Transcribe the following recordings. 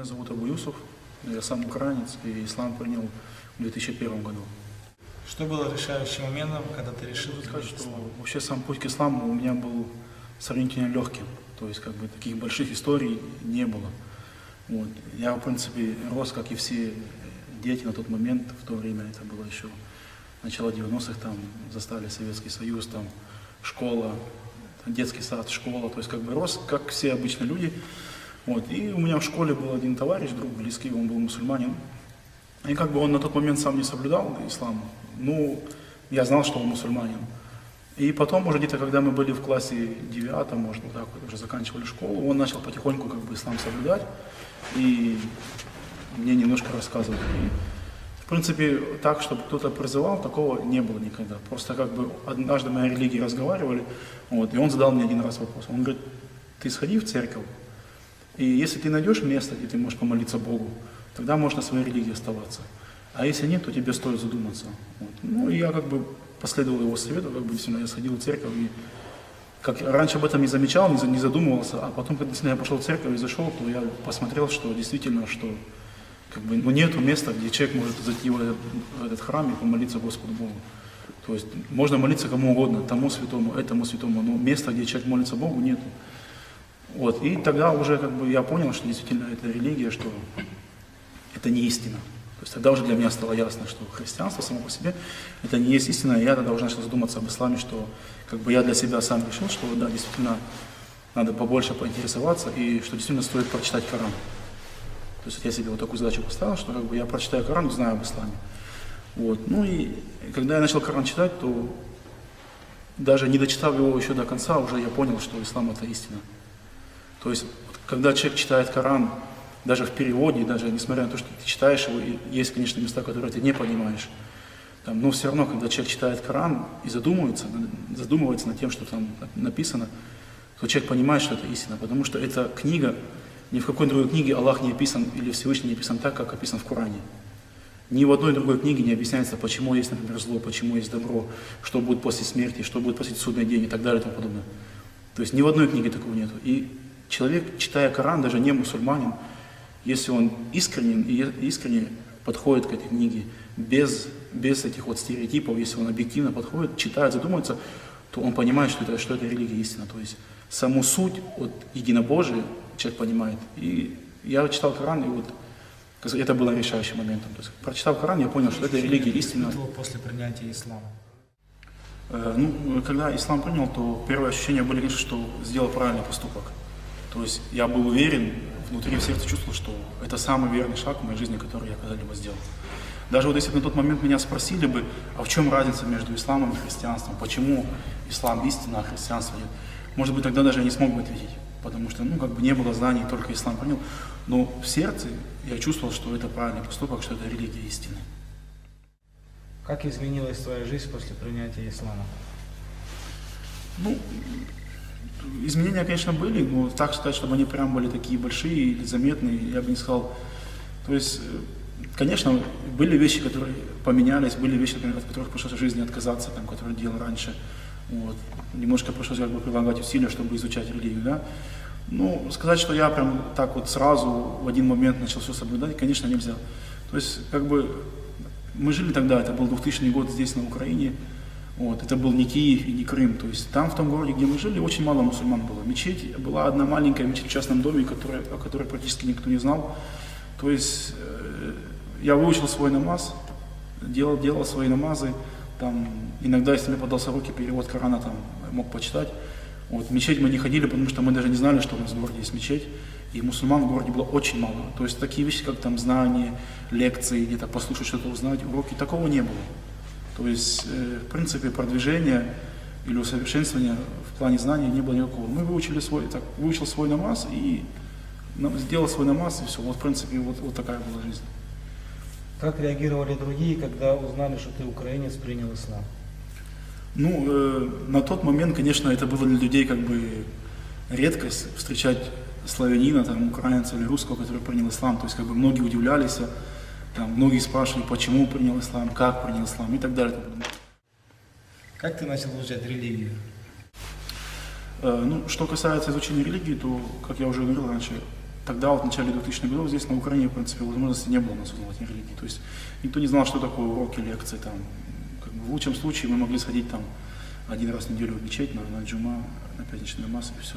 Меня зовут Абу Юсуф, я сам украинец, и ислам принял в 2001 году. Что было решающим моментом, когда ты решил Сказать, что вообще сам путь к исламу у меня был сравнительно легким, то есть как бы таких больших историй не было. Вот. Я, в принципе, рос, как и все дети на тот момент, в то время это было еще начало 90-х, там застали Советский Союз, там школа, детский сад, школа, то есть как бы рос, как все обычные люди. Вот. И у меня в школе был один товарищ, друг близкий, он был мусульманин. И как бы он на тот момент сам не соблюдал ислам, ну, я знал, что он мусульманин. И потом, уже где-то, когда мы были в классе девятом, может, вот так вот, уже заканчивали школу, он начал потихоньку как бы ислам соблюдать и мне немножко рассказывать. И, в принципе, так, чтобы кто-то призывал, такого не было никогда. Просто как бы однажды мы о религии разговаривали, вот, и он задал мне один раз вопрос. Он говорит, ты сходи в церковь, и если ты найдешь место, где ты можешь помолиться Богу, тогда можешь на своей религии оставаться. А если нет, то тебе стоит задуматься. Вот. Ну, и я как бы последовал его совету, как бы действительно я сходил в церковь и как раньше об этом не замечал, не за- не задумывался, а потом, когда действительно я пошел в церковь и зашел, то я посмотрел, что действительно, что как бы, ну, нету места, где человек может зайти в этот, в этот храм и помолиться Господу Богу. То есть можно молиться кому угодно, тому святому, этому святому, но места, где человек молится Богу, нету. Вот. И тогда уже как бы я понял, что действительно это религия, что это не истина. То есть тогда уже для меня стало ясно, что христианство само по себе это не есть истина, и я тогда уже начал задуматься об исламе, что как бы я для себя сам решил, что да, действительно надо побольше поинтересоваться, и что действительно стоит прочитать Коран. То есть я себе вот такую задачу поставил, что как бы я прочитаю Коран, узнаю об исламе. Вот. Ну и когда я начал Коран читать, то даже не дочитав его еще до конца, уже я понял, что ислам это истина. То есть, когда человек читает Коран, даже в переводе, даже несмотря на то, что ты читаешь его, есть, конечно, места, которые ты не понимаешь, там, но все равно, когда человек читает Коран и задумывается, задумывается над тем, что там написано, то человек понимает, что это истина, потому что эта книга, ни в какой другой книге Аллах не описан или Всевышний не описан так, как описан в Коране. Ни в одной другой книге не объясняется, почему есть, например, зло, почему есть добро, что будет после смерти, что будет после судный день и так далее и тому подобное. То есть ни в одной книге такого нету. И человек, читая Коран, даже не мусульманин, если он искренен и искренне подходит к этой книге, без, без этих вот стереотипов, если он объективно подходит, читает, задумывается, то он понимает, что это, что это религия истина. То есть саму суть от единобожия человек понимает. И я читал Коран, и вот это было решающим моментом. То есть, прочитав Коран, я понял, что это религия истина. После принятия ислама? Э, Ну, когда ислам принял, то первые ощущения были, конечно, что сделал правильный поступок. То есть я был уверен, внутри в сердце чувствовал, что это самый верный шаг в моей жизни, который я когда-либо сделал. Даже вот если бы на тот момент меня спросили бы, а в чем разница между исламом и христианством, почему ислам истина, а христианство нет, может быть, тогда даже я не смог бы ответить, потому что, ну, как бы не было знаний, только ислам принял. Но в сердце я чувствовал, что это правильный поступок, что это религия истины. Как изменилась твоя жизнь после принятия ислама? Ну, изменения, конечно, были, но так сказать, чтобы они прям были такие большие или заметные, я бы не сказал. То есть, э, конечно, были вещи, которые поменялись, были вещи, например, от которых пришлось в жизни отказаться, там, которые делал раньше. Вот. Немножко пришлось как бы прилагать усилия, чтобы изучать религию, да. Ну, сказать, что я прям так вот сразу в один момент начал все соблюдать, конечно, нельзя. То есть, как бы, мы жили тогда, это был 2000 год здесь, на Украине, вот, это был не Киев и не Крым. То есть там, в том городе, где мы жили, очень мало мусульман было. Мечеть была одна маленькая мечеть в частном доме, которая, о которой практически никто не знал. То есть э, я выучил свой намаз, делал, делал свои намазы. Там, иногда, если мне подался руки перевод Корана, там, мог почитать. Вот, в мечеть мы не ходили, потому что мы даже не знали, что у нас в городе есть мечеть. И мусульман в городе было очень мало. То есть такие вещи, как там знания, лекции, где-то послушать что-то, узнать, уроки, такого не было. То есть, э, в принципе, продвижения или усовершенствования в плане знаний не было никакого. Мы выучили свой, так, выучил свой намаз и сделал свой намаз, и все. Вот, в принципе, вот, вот такая была жизнь. Как реагировали другие, когда узнали, что ты украинец, принял ислам? Ну, э, на тот момент, конечно, это было для людей как бы редкость встречать славянина, там, украинца или русского, который принял ислам. То есть, как бы многие удивлялись, там, многие спрашивали, почему принял ислам, как принял ислам и так далее. Как ты начал изучать религию? Э, Ну, что касается изучения религии, то, как я уже говорил раньше, тогда, вот в начале 2000-х годов, здесь на Украине, в принципе, возможности не было у нас узнавать религии. То есть никто не знал, что такое уроки, лекции. Там. Как бы в лучшем случае мы могли сходить там один раз в неделю в мечеть на, на джума, на пятничный намаз и все.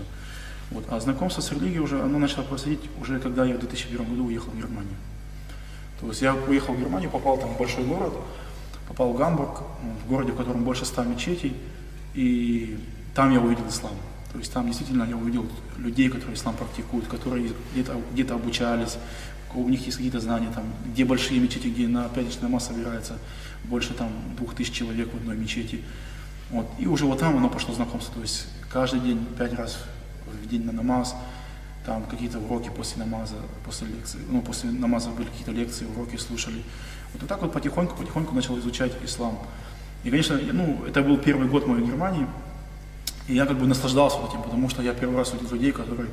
Вот. А знакомство с религией уже, оно начало происходить уже когда я в 2001 году уехал в Германию. То есть я уехал в Германию, попал там в большой город, попал в Гамбург, в городе, в котором больше ста мечетей, и там я увидел ислам. То есть там действительно я увидел людей, которые ислам практикуют, которые где-то где обучались, у них есть какие-то знания, там, где большие мечети, где на пятничный намаз собирается больше там двух тысяч человек в одной мечети. Вот. И уже вот там оно пошло знакомство. То есть каждый день, пять раз в день на намаз, там какие-то уроки после намаза, после лекции, ну, после намаза были какие-то лекции, уроки слушали. Вот, вот так вот потихоньку, потихоньку начал изучать ислам. И, конечно, ну, это был первый год мой в Германии, и я как бы наслаждался этим, потому что я первый раз увидел людей, которые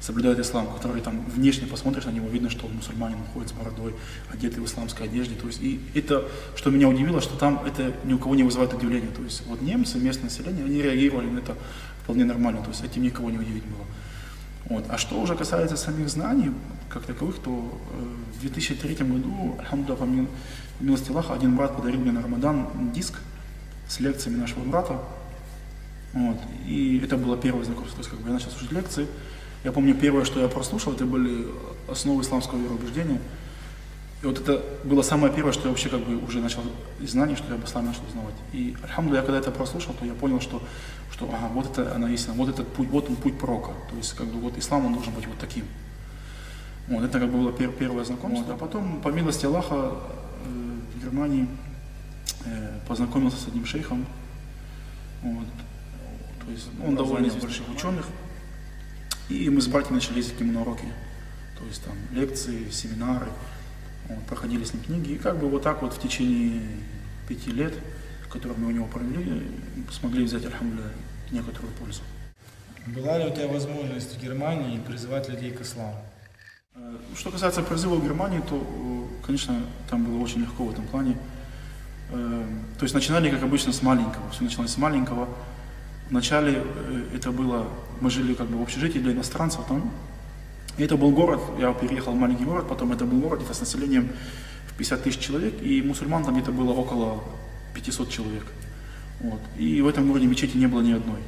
соблюдают ислам, которые там внешне посмотришь на него, видно, что он мусульманин, ходит с бородой, одетый в исламской одежде. То есть, и это, что меня удивило, что там это ни у кого не вызывает удивления. То есть вот немцы, местное население, они реагировали на это вполне нормально, то есть этим никого не удивить было. Вот. А что уже касается самих знаний, как таковых, то э, в 2003 году, альхамдулилlah, по милости Аллаха, один брат подарил мне на Рамадан диск с лекциями нашего брата, вот. И это было первое знакомство. То есть, как бы я начал слушать лекции. Я помню, первое, что я прослушал, это были основы исламского вероубеждения. И вот это было самое первое, что я вообще как бы уже начал из знаний, что я об исламе начал узнавать. И, альхамду, я когда это прослушал, то я понял, что, что ага, вот это она истина, вот этот путь, вот он путь пророка. То есть, как бы, вот ислам, он должен быть вот таким. Вот, это как бы было пер первое знакомство. Вот, а потом, по милости Аллаха, э, в Германии э, познакомился с одним шейхом. Вот, то есть он довольно из больших ученых. И мы с братьями начали ездить к нему на уроки. То есть там лекции, семинары, вот, проходили с ним книги. И как бы вот так вот в течение пяти лет, которые мы у него провели, смогли взять, альхамдуля, некоторую пользу. Была ли у тебя возможность в Германии призывать людей к исламу? Э, что касается призыва в Германии, то, э, конечно, там было очень легко в этом плане. Э, то есть начинали, как обычно, с маленького. Все начиналось с маленького. Вначале это было, мы жили как бы в общежитии для иностранцев там. И это был город, я переехал в маленький город, потом это был город где-то с населением в 50 тысяч человек, и мусульман там где-то было около 500 человек. Вот. И в этом городе мечети не было ни одной.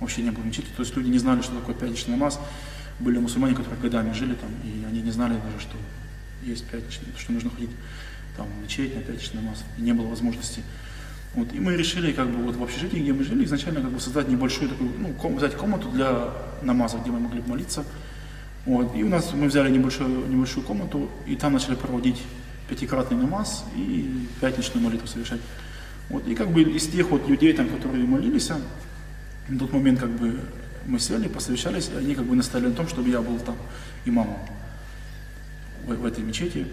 Вообще не было мечети. То есть люди не знали, что такое пятничный намаз. Были мусульмане, которые годами жили там, и они не знали даже, что есть пятничный, что нужно ходить там, в мечеть на пятничный намаз. И не было возможности вот, и мы решили как бы вот в общежитии, где мы жили, изначально как бы создать небольшую такую, ну, ком, взять комнату для намаза, где мы могли молиться. Вот, и у нас мы взяли небольшую, небольшую комнату, и там начали проводить пятикратный намаз и пятничную молитву совершать. Вот, и как бы из тех вот людей, там, которые молились, на тот момент как бы мы сели, посовещались, и они как бы настояли на том, чтобы я был там имамом в, в этой мечети.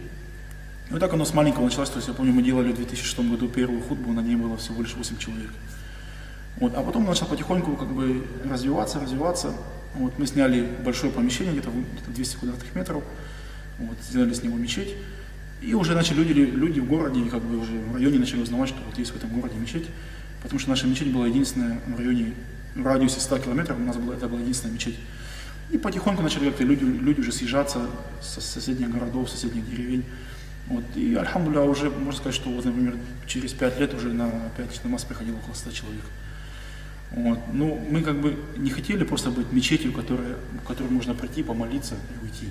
Ну и так оно с маленького началось, то есть я помню, мы делали в 2006 году первую худбу, на ней было всего лишь 8 человек. Вот, а потом начал потихоньку как бы развиваться, развиваться. Вот, мы сняли большое помещение, где-то где 200 квадратных метров, вот, сделали с него мечеть. И уже начали люди, люди в городе, как бы уже в районе начали узнавать, что вот есть в этом городе мечеть. Потому что наша мечеть была единственная в районе, в радиусе 100 километров, у нас была, это была единственная мечеть. И потихоньку начали как-то люди, люди уже съезжаться с соседних городов, соседних деревень. Вот, и, альхамдуля, уже можно сказать, что, вот, например, через пять лет уже на пятничный масс приходило около 100 человек. Вот. Ну, мы как бы не хотели просто быть мечетью, которая, в которой можно прийти, помолиться и уйти.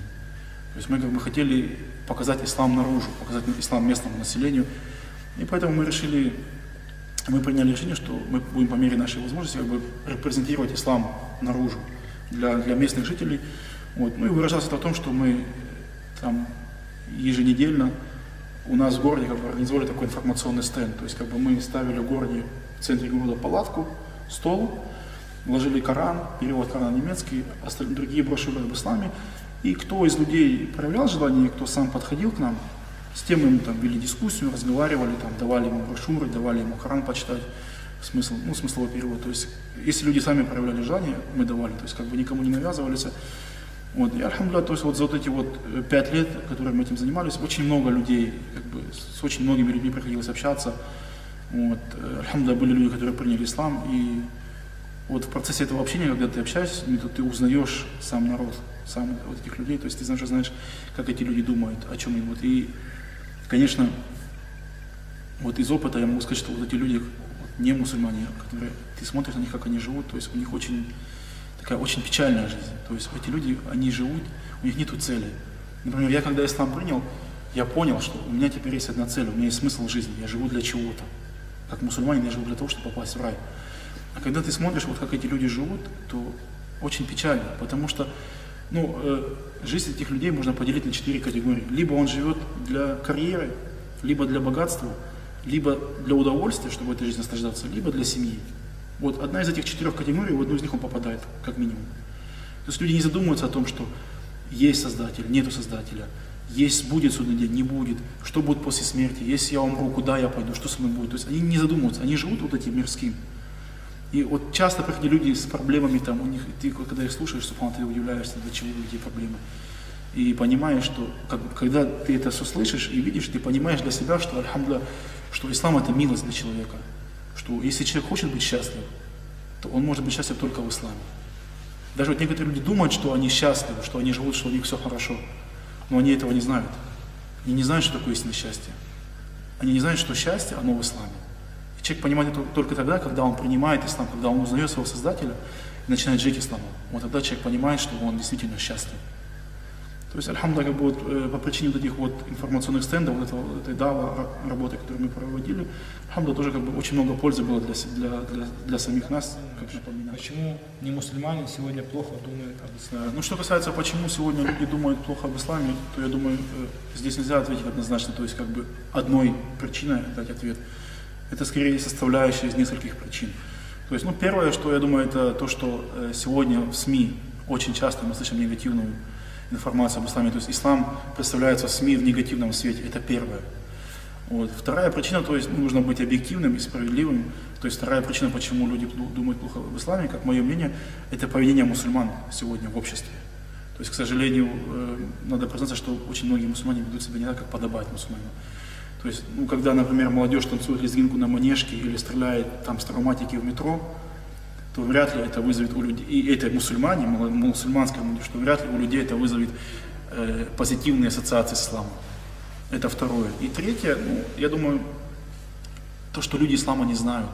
То есть мы как бы хотели показать ислам наружу, показать ислам местному населению. И поэтому мы решили, мы приняли решение, что мы будем по мере нашей возможности как бы репрезентировать ислам наружу для, для местных жителей. Вот. Ну и выражался это в том, что мы там еженедельно у нас в городе как бы организовали такой информационный стенд. То есть как бы мы ставили в городе, в центре города палатку, стол, вложили Коран, перевод Корана немецкий, остальные другие брошюры об исламе. И кто из людей проявлял желание, кто сам подходил к нам, с тем мы там вели дискуссию, разговаривали, там, давали ему брошюры, давали ему Коран почитать, смысл, ну, смысловой перевод. То есть, если люди сами проявляли желание, мы давали, то есть, как бы никому не навязывались. Вот, и альхамдулillah, то есть вот за вот эти вот э, пять лет, которые мы этим занимались, очень много людей, как бы, с очень многими людьми приходилось общаться. Вот, э, альхамдулillah, были люди, которые приняли ислам, и вот в процессе этого общения, когда ты общаешься ты узнаешь сам народ, сам вот этих людей, то есть ты знаешь, знаешь, как эти люди думают, о чем им. Вот. И, конечно, вот из опыта я могу сказать, что вот эти люди, вот, не мусульмане, которые ты смотришь на них, как они живут, то есть у них очень такая очень печальная жизнь. То есть эти люди, они живут, у них нету цели. Например, я когда ислам принял, я понял, что у меня теперь есть одна цель, у меня есть смысл жизни, я живу для чего-то. Как мусульманин я живу для того, чтобы попасть в рай. А когда ты смотришь, вот как эти люди живут, то очень печально, потому что ну, э, жизнь этих людей можно поделить на четыре категории. Либо он живет для карьеры, либо для богатства, либо для удовольствия, чтобы этой жизнью наслаждаться, либо для семьи. Вот одна из этих четырех категорий, в одну из них он попадает, как минимум. То есть люди не задумываются о том, что есть Создатель, нету Создателя, есть, будет судный день, не будет, что будет после смерти, если я умру, куда я пойду, что со мной будет. То есть они не задумываются, они живут вот этим мирским. И вот часто приходят люди с проблемами, там, у них, ты когда их слушаешь, субхана, ты удивляешься, для чего людей проблемы. И понимаешь, что как, когда ты это все слышишь и видишь, ты понимаешь для себя, что, альхамдуля, что ислам это милость для человека. Что если человек хочет быть счастлив, то он может быть счастлив только в исламе. Даже вот некоторые люди думают, что они счастливы, что они живут, что у них все хорошо. Но они этого не знают. Они не знают, что такое истинное счастье. Они не знают, что счастье, оно в исламе. Человек понимает это только тогда, когда он принимает ислам, когда он узнает своего Создателя и начинает жить исламом. Вот тогда человек понимает, что он действительно счастлив. То есть, альхамда, как бы вот, э, по причине вот этих вот информационных стендов, вот, этого, этой дава работы, которую мы проводили, альхамда тоже как бы очень много пользы было для, для, для, для самих нас, как напоминать. Почему не мусульманин сегодня плохо думает об исламе? Ну, что касается, почему сегодня люди думают плохо об исламе, то я думаю, э, здесь нельзя ответить однозначно, то есть как бы одной причиной дать ответ. Это скорее составляющая из нескольких причин. То есть, ну, первое, что я думаю, это то, что э, сегодня в СМИ очень часто мы слышим негативную информацию об исламе. То есть ислам представляется в СМИ в негативном свете. Это первое. Вот. Вторая причина, то есть ну, нужно быть объективным и справедливым. То есть вторая причина, почему люди думают плохо об исламе, как мое мнение, это поведение мусульман сегодня в обществе. То есть, к сожалению, э, надо признаться, что очень многие мусульмане ведут себя не так, как подобает мусульманам. То есть, ну, когда, например, молодежь танцует лезгинку на манежке или стреляет там с травматики в метро, то вряд ли это вызовет у людей, и это мусульмане, мусульманская молодежь, что вряд ли у людей это вызовет э, позитивные ассоциации с исламом. Это второе. И третье, ну, я думаю, то, что люди ислама не знают.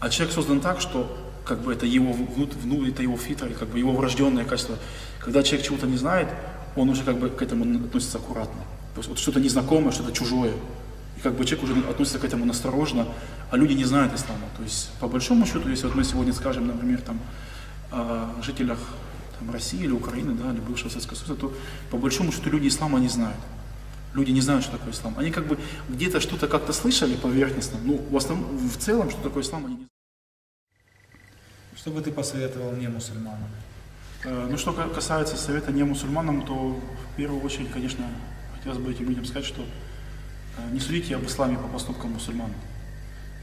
А человек создан так, что как бы это его внут, вну- это его фитра, как бы его врожденное качество. Когда человек чего-то не знает, он уже как бы к этому относится аккуратно. То есть вот что-то незнакомое, что-то чужое. И как бы человек уже относится к этому насторожно, а люди не знают ислама. То есть по большому счету, если вот мы сегодня скажем, например, там, о жителях там, России или Украины, да, или бывшего Советского Союза, то по большому счету люди ислама не знают. Люди не знают, что такое ислам. Они как бы где-то что-то как-то слышали поверхностно, ну, в основном, в целом, что такое ислам, они не знают. Что бы ты посоветовал не мусульманам? Э, Ну, что ка- касается совета не мусульманам, то в первую очередь, конечно, хотелось бы этим людям сказать, что не судите об исламе по поступкам мусульман.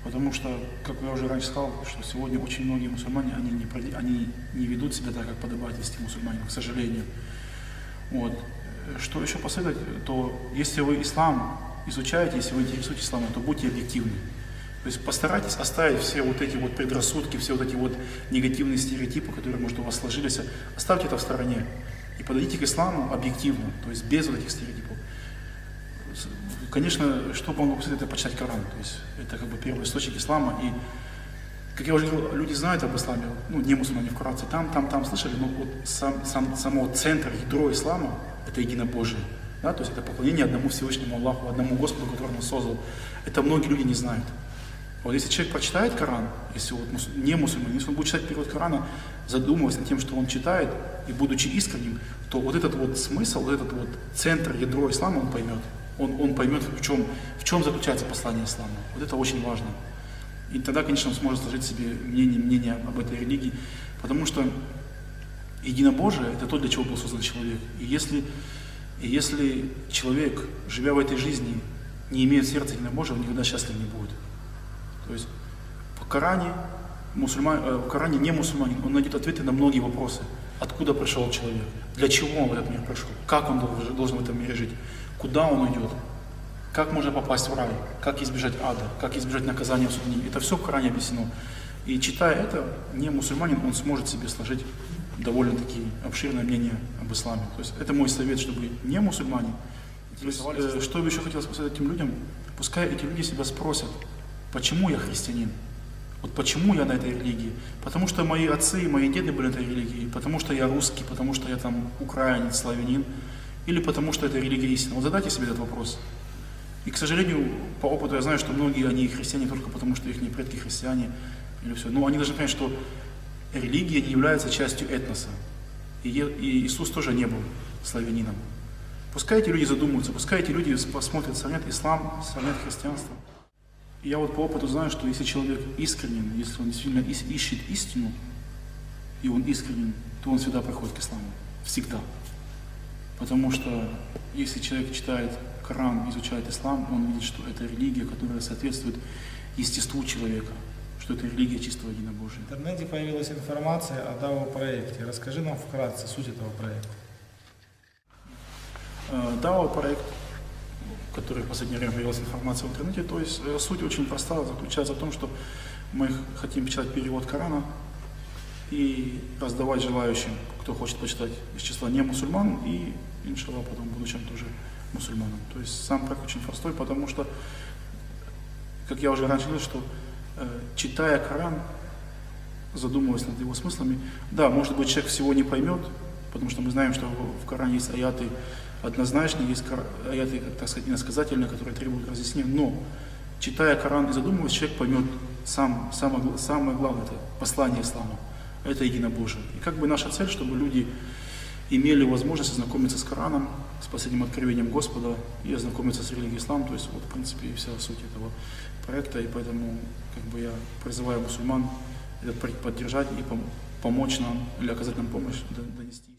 Потому что, как я уже раньше сказал, что сегодня очень многие мусульмане, они не, они не ведут себя так, как подобает вести мусульманину, к сожалению. Вот. Э, Что еще посоветовать, то если вы ислам изучаете, если вы интересуетесь исламом, то будьте объективны. То есть постарайтесь оставить все вот эти вот предрассудки, все вот эти вот негативные стереотипы, которые, может, у вас сложились, оставьте это в стороне. И подойдите к исламу объективно, то есть без вот этих стереотипов. Конечно, что могу посоветовать, это почитать Коран. То есть это как бы первый источник ислама. И, как я уже говорил, люди знают об исламе, ну, не мусульмане вкратце, там, там, там слышали, но вот сам, сам, само центр, ядро ислама – это единобожие. Да? То есть это поклонение одному Всевышнему Аллаху, одному Господу, который нас создал. Это многие люди не знают. Вот если человек прочитает Коран, если вот не мусульманин, если он будет читать перевод Корана, задумываясь над тем, что он читает, и будучи искренним, то вот этот вот смысл, вот этот вот центр, ядро ислама он поймет. Он, он поймет, в чем, в чем заключается послание ислама. Вот это очень важно. И тогда, конечно, он сможет сложить себе мнение, мнение об этой религии, потому что единобожие – это то, для чего был создан человек. И если, и если человек, живя в этой жизни, не имеет сердца единобожия, он никогда счастлив не будет. То есть в Коране, мусульман, э, в Коране не мусульманин, он найдет ответы на многие вопросы. Откуда пришел человек? Для чего он в этот мир пришел? Как он должен, должен в этом мире жить? Куда он уйдет? Как можно попасть в рай? Как избежать ада? Как избежать наказания в суде? Это все в Коране объяснено. И читая это, не мусульманин, он сможет себе сложить довольно-таки обширное мнение об исламе. То есть это мой совет, чтобы не мусульмане. То есть, э, что бы еще хотел сказать этим людям, пускай эти люди себя спросят, почему я христианин? Вот почему я на этой религии? Потому что мои отцы и мои деды были на этой религии, потому что я русский, потому что я там украинец, славянин, или потому что это религия истины. Вот задайте себе этот вопрос. И, к сожалению, по опыту я знаю, что многие, они христиане только потому, что их предки христиане, или все. Но они должны понять, что религия не является частью этноса. И, и Иисус тоже не был славянином. Пускай эти люди задумаются, пускай эти люди посмотрят, сравнят ислам, сравнят христианство. И я вот по опыту знаю, что если человек искренен, если он действительно ищет истину, и он искренен, то он всегда приходит к исламу. Всегда. Потому что если человек читает Коран, изучает ислам, он видит, что это религия, которая соответствует естеству человека, что это религия чистого В единобожия. интернете появилась информация о DAO проекте. Расскажи нам вкратце суть этого проекта. Э, DAO проект, который в последнее время появилась информация в интернете, то есть э, суть очень проста, заключается в том, что мы хотим печатать перевод Корана и раздавать желающим, кто хочет почитать из числа не мусульман и, иншаллах, потом в будущем тоже мусульманам. То есть сам проект очень простой, потому что, как я уже раньше говорил, что э, читая Коран, задумываясь над его смыслами, да, может быть, человек всего не поймет, потому что мы знаем, что в Коране есть аяты однозначные, есть аяты, так сказать, иносказательные, которые требуют разъяснения, но читая Коран и задумываясь, человек поймет сам, самое, самое главное, это послание ислама, это единобожие. И как бы наша цель, чтобы люди имели возможность ознакомиться с Кораном, с последним откровением Господа и ознакомиться с религией ислам, то есть вот в принципе вся суть этого проекта, и поэтому как бы я призываю мусульман этот проект поддержать и пом- помочь нам или оказать нам помощь донести.